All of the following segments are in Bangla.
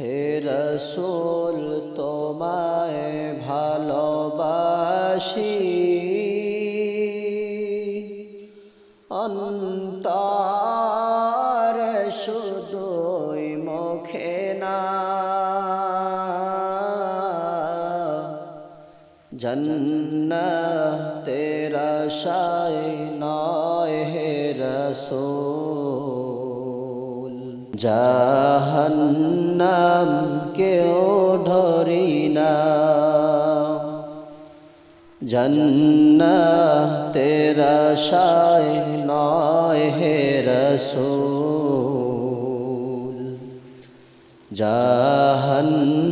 হে রসুল তোমায় ভালোবাসি। অন্তর শুধুই মুখে না। জন্নত তেরা শায় নয় হে রসুল। জাহান্নাম কেউ ধরি না জন্নত তেরা নয় হে রসুল। জাহান্নাম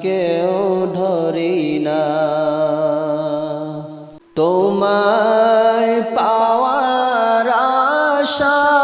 কেউ ধরি না তোমায় পাওয়ার আশায়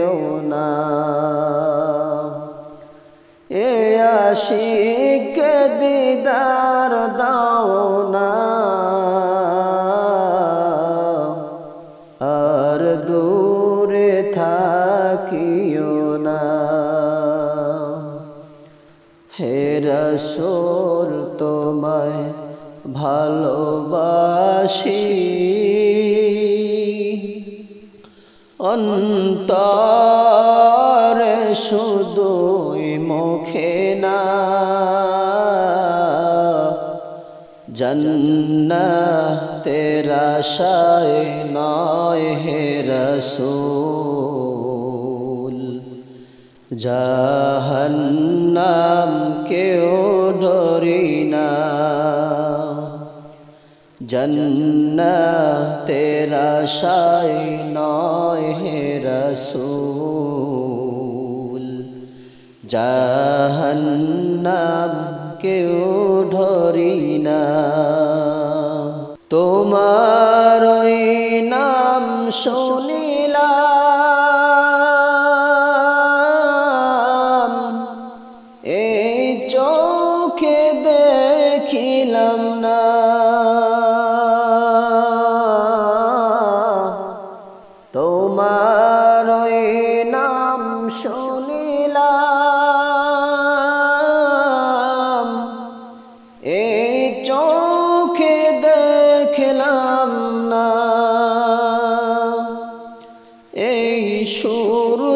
আশিক দিদার দাও না। আর দূরে থাকিও না। হে রসুল তোমায় ভালোবাসি। অন্তর শুধুই জন্নত তেরা শায় নয় হে রসুল। জাহান্নাম কেউ ডরি না জন্নত তেরা শায় নয় হে রসুল। জাহান্নাম কেউ ধরি না তোমার নাম শুনিলাম। এই চোখে দেখিলাম না। তোমার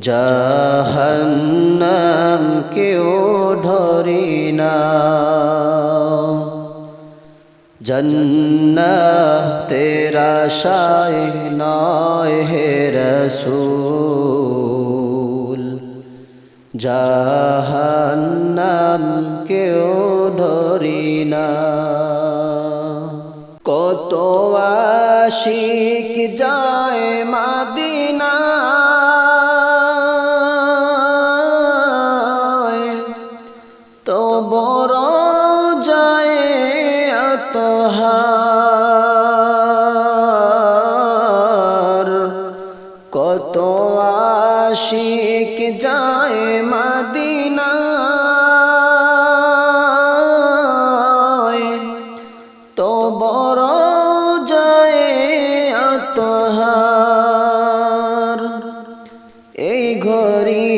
জাহান্নাম কেউ ধরি না। জন্নত তেরা শায় নয় হে রসুল। জাহান্নাম কেউ ধরি না। কত আশিক যায় মাদিনা আতহার কত আশিক যায় মাদিনায়। তো বড় যায় আতহার এই ঘড়ি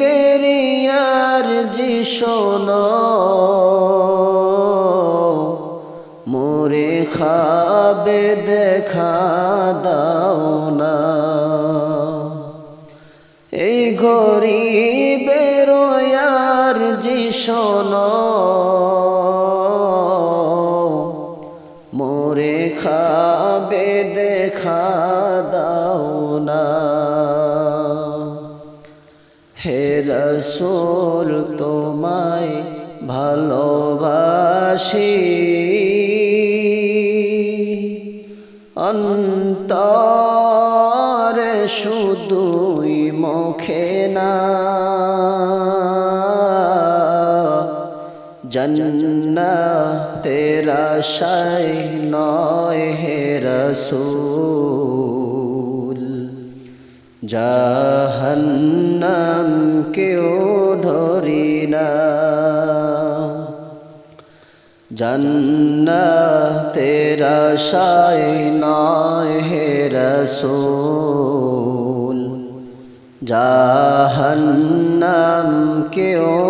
বেরিয়ার যে শোনো। খাবে দেখা দাও না। এই ঘড়ি বেরোয়ার যে শোনো, মোরে খাবে দেখা দাও না। হে রসুল, তোমায় ভালোবাসি। অন্তরে শুধুই মুখে না। জন্না তেরা শাই নয় হে রসুল। জাহান্নাম কেউ ধরি না। জন্না তেরা শাই নয় হে রসুল জাহান্নাম কেউ